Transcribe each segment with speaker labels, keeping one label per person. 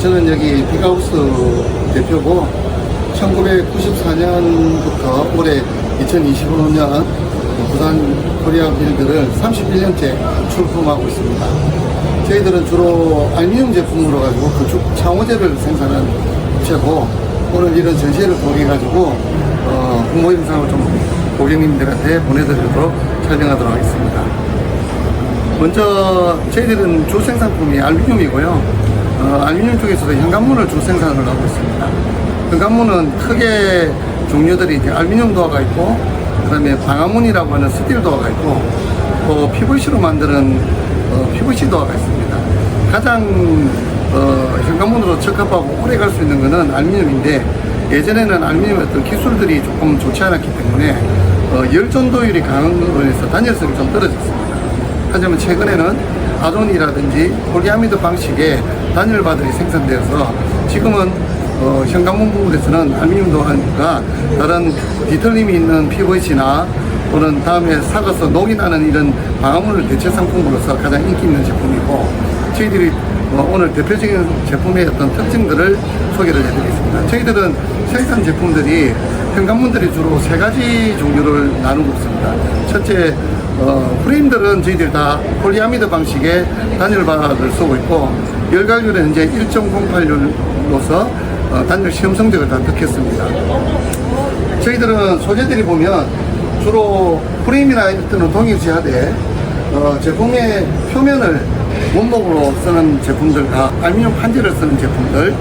Speaker 1: 저는 여기 비가우스 대표고 1994년부터 올해 2025년 부산 코리아 빌드를 31년째 출품하고 있습니다. 저희들은 주로 알루미늄 제품으로 가지고 건축 창호재를 생산하는 업체고 오늘 이런 전시회를 통해 가지고 어, 홍보 영상을 좀 고객님들한테 보내드리도록 설명하도록 하겠습니다. 먼저 저희들은 주 생산품이 알루미늄이고요. 어, 알루미늄 쪽에서도 현관문을 주 생산을 하고 있습니다. 현관문은 크게 종류들이 이제 알루미늄 도어가 있고, 그 다음에 방화문이라고 하는 스틸 도어가 있고, 또 PVC로 만드는 어, PVC 도어가 있습니다. 가장 어, 현관문으로 적합하고 오래 갈 수 있는 것은 알루미늄인데 예전에는 알루미늄의 어떤 기술들이 조금 좋지 않았기 때문에 어, 열전도율이 강한 인해서 단열성이 좀 떨어졌습니다. 하지만 최근에는 아존이라든지 폴리아미드 방식의 단열바들이 생산되어서 지금은 어, 현관문 부분에서는 알루미늄 도안과 다른 디털림이 있는 PVC나 또는 다음에 삭아서 녹이 나는 이런 방화문을 대체 상품으로서 가장 인기 있는 제품이고 저희들이 어, 오늘 대표적인 제품의 어떤 특징들을 소개를 해드리겠습니다. 저희들은 생산 제품들이 현관문들이 주로 세 가지 종류를 나누고 있습니다. 첫째, 어, 프레임들은 저희들 다 폴리아미드 방식의 단열바를 쓰고 있고 열각률은 이제 1.08률로서 어, 단열 시험 성적을 다 득했습니다. 저희들은 소재들이 보면 주로 프레임이나 또는 동일시하되 어, 제품의 표면을 원목으로 쓰는 제품들과 알루미늄 판재를 쓰는 제품들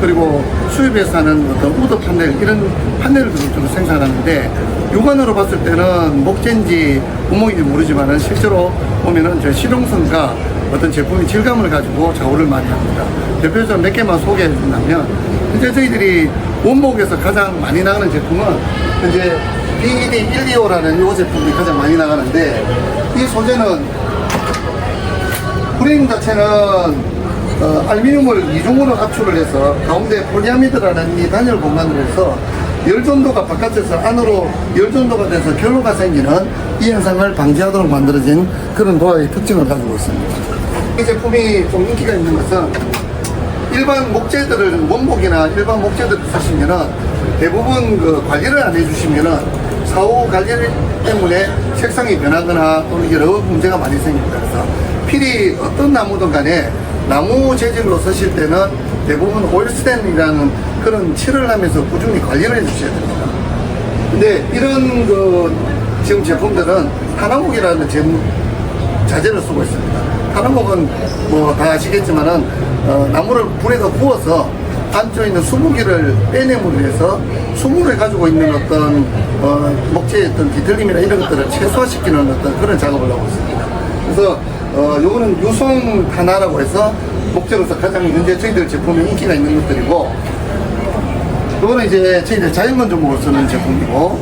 Speaker 1: 그리고 수입해서 하는 어떤 우드 판넬 이런 판넬들을 주로 생산하는데 육안으로 봤을 때는 목재인지 구멍인지 모르지만은 실제로 보면은 저 실용성과 어떤 제품의 질감을 가지고 좌우를 많이 합니다. 대표적으로 몇 개만 소개해 준다면 현재 저희들이 원목에서 가장 많이 나가는 제품은 현재 BED 125라는 이 제품이 가장 많이 나가는데 이 소재는 프레임 자체는 어, 알루미늄을 이중으로 압출을 해서 가운데 폴리아미드라는 이 단열 공간을 해서 열전도가 바깥에서 안으로 열전도가 돼서 결로가 생기는 이 현상을 방지하도록 만들어진 그런 도화의 특징을 가지고 있습니다. 이 제품이 좀 인기가 있는 것은 일반 목재들을 원목이나 일반 목재들을 쓰시면은 대부분 그 관리를 안 해주시면은 사후 관리 때문에 색상이 변하거나 또는 여러 문제가 많이 생깁니다. 그래서 필히 어떤 나무든 간에 나무 재질로 쓰실 때는 대부분 오일스텐이라는 그런 칠을 하면서 꾸준히 관리를 해주셔야 됩니다. 근데 이런 그 지금 제품들은 하나목이라는 제품 자재를 쓰고 있습니다. 하나목은 뭐 다 아시겠지만은 어, 나무를 불에다 구워서 안쪽에 있는 수분기를 빼내므로 해서 수분을 가지고 있는 어떤 어, 목재의 어떤 뒤틀림이나 이런 것들을 최소화시키는 어떤 그런 작업을 하고 있습니다. 그래서 어, 요거는 유성 하나라고 해서 목재로서 가장 현재 저희들 제품에 인기가 있는 것들이고 요거는 이제 저희들 자연건 종목으로 쓰는 제품이고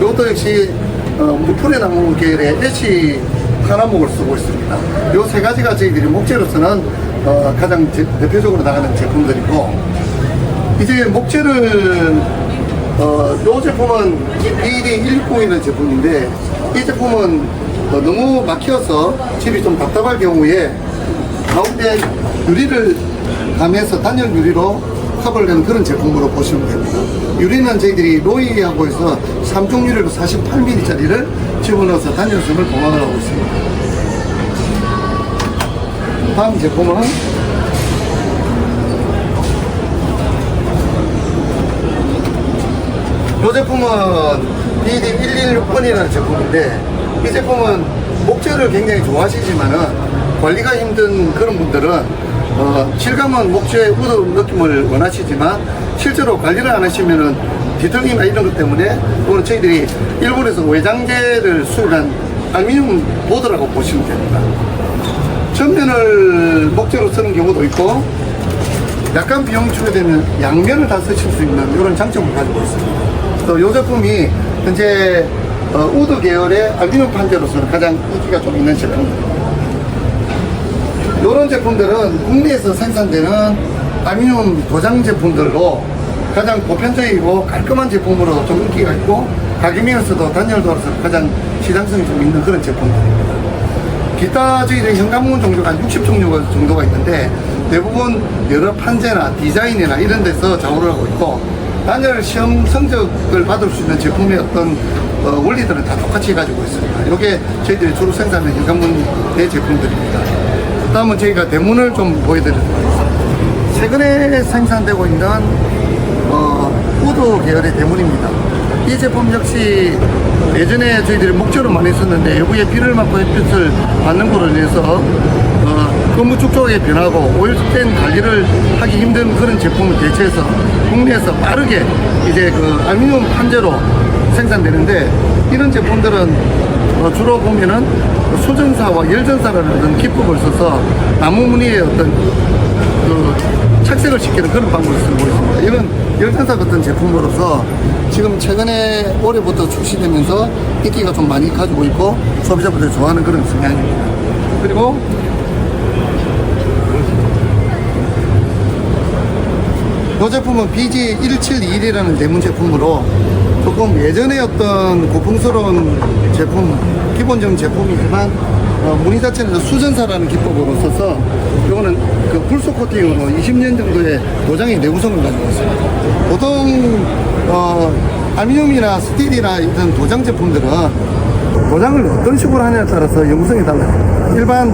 Speaker 1: 이것도 역시 어, 우리 풀의나무 계열의 애쉬 하나목을 쓰고 있습니다. 요세 가지가 저희들이 목재로서는 어, 가장 제- 대표적으로 나가는 제품들이고 이제 목재를 어, 요 제품은 BD 160이라는 제품인데 이 제품은 어, 너무 막혀서 집이 좀 답답할 경우에 가운데 유리를 감해서 단열 유리로 컵을 낸 그런 제품으로 보시면 됩니다. 유리는 저희들이 로이하고 해서 3종 유리로 48mm짜리를 집어넣어서 단열성을 보강을 하고 있습니다. 다음 제품은 이 제품은 BD 116번이라는 제품인데 이 제품은 목재를 굉장히 좋아하시지만은 관리가 힘든 그런 분들은 어, 실감은 목재 우드 느낌을 원하시지만 실제로 관리를 안 하시면은 뒤틀림이나 이런 것 때문에 오늘 저희들이 일본에서 외장재를 수입한 알루미늄 보드라고 보시면 됩니다. 전면을 목재로 쓰는 경우도 있고 약간 비용이 추가되면 양면을 다 쓰실 수 있는 이런 장점을 가지고 있습니다. 또 이 제품이 현재 어, 우드 계열의 알루미늄 판재로서는 가장 인기가 좀 있는 제품입니다. 이런 제품들은 국내에서 생산되는 알루미늄 도장 제품들로 가장 보편적이고 깔끔한 제품으로 좀 인기가 있고 가격 면에서도 단열도로서 가장 시장성이 좀 있는 그런 제품들입니다. 기타 저희들 현관문 종류가 한 60종류가 정도가 있는데 대부분 여러 판재나 디자인이나 이런 데서 작업을 하고 있고 단열 시험 성적을 받을 수 있는 제품의 어떤 어, 원리들은 다 똑같이 가지고 있습니다. 이게 저희들이 주로 생산하는 현관문의 제품들입니다. 다음은 저희가 대문을 좀 보여드리도록 하겠습니다. 최근에 생산되고 있는 어, 우드 계열의 대문입니다. 이 제품 역시 예전에 저희들이 목재로 많이 썼는데 외부에 비를 맞고 햇빛을 받는 걸로 인해서 어, 건물 축적에 변하고 오염된 관리를 하기 힘든 그런 제품을 대체해서 국내에서 빠르게 이제 그 알루미늄 판재로 생산되는데 이런 제품들은 어, 주로 보면은 소전사와 열전사라는 기법을 써서 나무 무늬의 어떤 그 착색을 시키는 그런 방법을 쓰고 있습니다. 이런 열전사 같은 제품으로서 지금 최근에 올해부터 출시되면서 인기가 좀 많이 가지고 있고 소비자분들이 좋아하는 그런 성향입니다. 그리고 이 제품은 BG1721이라는 대문 제품으로 조금 예전에 어떤 고풍스러운 제품, 기본적인 제품이지만 어, 무늬 자체는 수전사라는 기법으로 써서 이거는 그 불소 코팅으로 20년 정도의 도장의 내구성을 가지고 있습니다. 보통 어, 알루미늄이나 스틸이나 이런 도장 제품들은 도장을 어떤 식으로 하냐에 따라서 영구성이 달라요. 일반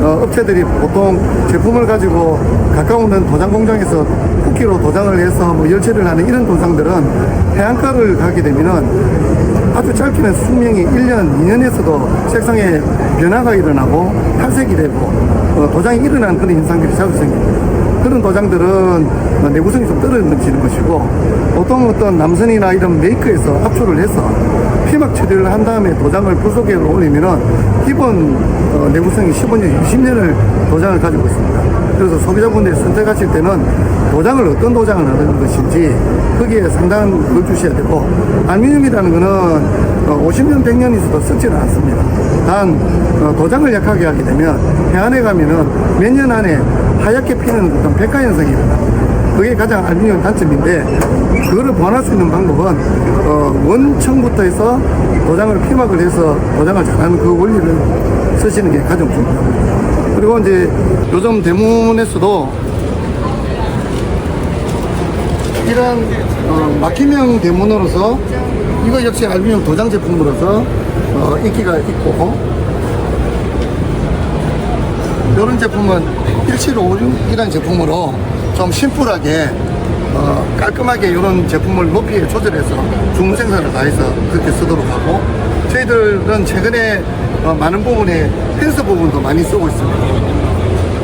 Speaker 1: 어, 업체들이 보통 제품을 가지고 가까운 도장 공장에서 쿠키로 도장을 해서 뭐 열체를 하는 이런 도장들은 해안가를 가게 되면은 아주 짧게는 수명이 1년, 2년에서도 색상에 변화가 일어나고 탈색이 되고 어, 도장이 일어나는 그런 현상들이 자주 생깁니다. 그런 도장들은 어, 내구성이 좀 떨어지는 것이고 보통 어떤 남선이나 이런 메이크에서 압출을 해서 피막 처리를 한 다음에 도장을 불속계로 올리면은 기본 어, 내구성이 15년, 20년을 도장을 가지고 있습니다. 그래서 소비자분들이 선택하실 때는 도장을 어떤 도장을 하는 것인지 거기에 상당한 걸 주셔야 되고 알루미늄이라는 거는 어, 50년, 100년 있어도 썩지는 않습니다. 단 어, 도장을 약하게 하게 되면 해안에 가면은 몇 년 안에 하얗게 피는 어떤 백화 현상이 일어납니다. 그게 가장 알루미늄 단점인데 그거를 보완할 수 있는 방법은 어, 원청부터 해서 도장을 피막을 해서 도장을 잘하는 그 원리를 쓰시는 게 가장 중요합니다. 그리고 이제 요즘 대문에서도 이런 어, 막힘형 대문으로서 이거 역시 알루미늄 도장 제품으로서 어, 인기가 있고. 이런 제품은 1756이라는 제품으로 좀 심플하게 어, 깔끔하게 이런 제품을 높이에 조절해서 주문 생산을 다 해서 그렇게 쓰도록 하고 저희들은 최근에 어, 많은 부분에 펜스 부분도 많이 쓰고 있습니다.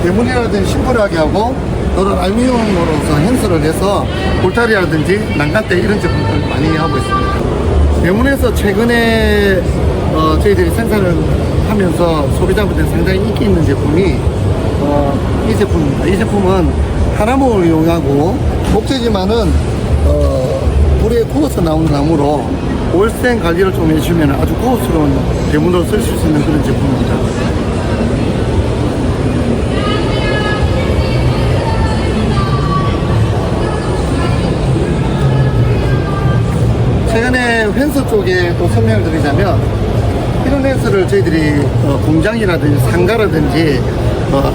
Speaker 1: 대문이라든지 심플하게 하고 이런 알루미늄으로서 핸스를 해서 울타리라든지 난간대 이런 제품들 많이 하고 있습니다. 대문에서 최근에 어, 저희들이 생산을 하면서 소비자분들 상당히 인기 있는 제품이 어, 이 제품입니다. 이 제품은 하나목을 이용하고 목재지만은 어, 불에 구워서 나온 나무로 월생 관리를 좀 해주면 아주 고급스러운 대문으로 쓸 수 있는 그런 제품입니다. 최근에 펜스 쪽에 또 설명을 드리자면 이런 펜스를 저희들이 어, 공장이라든지 상가라든지 어,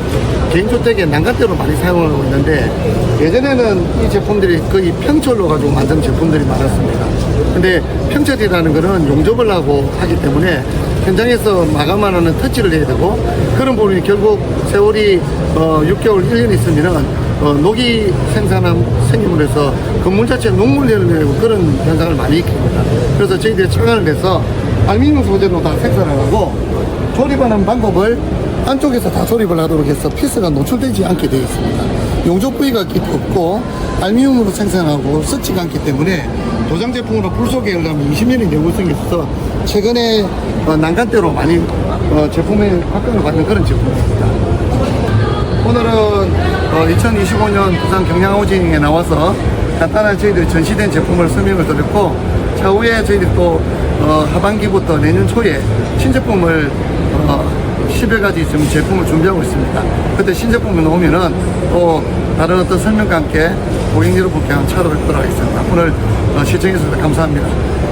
Speaker 1: 개인주택에 난간대로 많이 사용하고 있는데 예전에는 이 제품들이 거의 평철로 가지고 만든 제품들이 많았습니다. 근데 평철이라는 거는 용접을 하고 하기 때문에 현장에서 마감을 하는 터치를 해야 되고 그런 부분이 결국 세월이 어, 6개월, 1년 있으면은 어, 녹이 생산한 생김을 해서 건물 자체 녹물을 내고 그런 현상을 많이 일으킵니다. 그래서 저희들이 착안을 해서 알루미늄 소재로 다 생산을 하고 조립하는 방법을 안쪽에서 다 조립을 하도록 해서 피스가 노출되지 않게 되어 있습니다. 용접 부위가 없고 알루미늄으로 생산하고 썩지가 않기 때문에 도장 제품으로 불속에 열려면 20년의 내구성이 있어서 최근에 어, 난간대로 많이 어, 제품에 각광을 받는 그런 제품입니다. 오늘은 어, 2025년 부산 경량호징에 나와서 간단하게 저희들이 전시된 제품을 설명을 드렸고 차후에 저희들이 또 어, 하반기부터 내년 초에 신제품을 어, 10여 가지 좀 제품을 준비하고 있습니다. 그때 신제품이 나오면은 또 다른 어떤 설명과 함께 고객 여러분께 한번 찾아뵙도록 하겠습니다. 오늘 어, 시청해주셔서 감사합니다.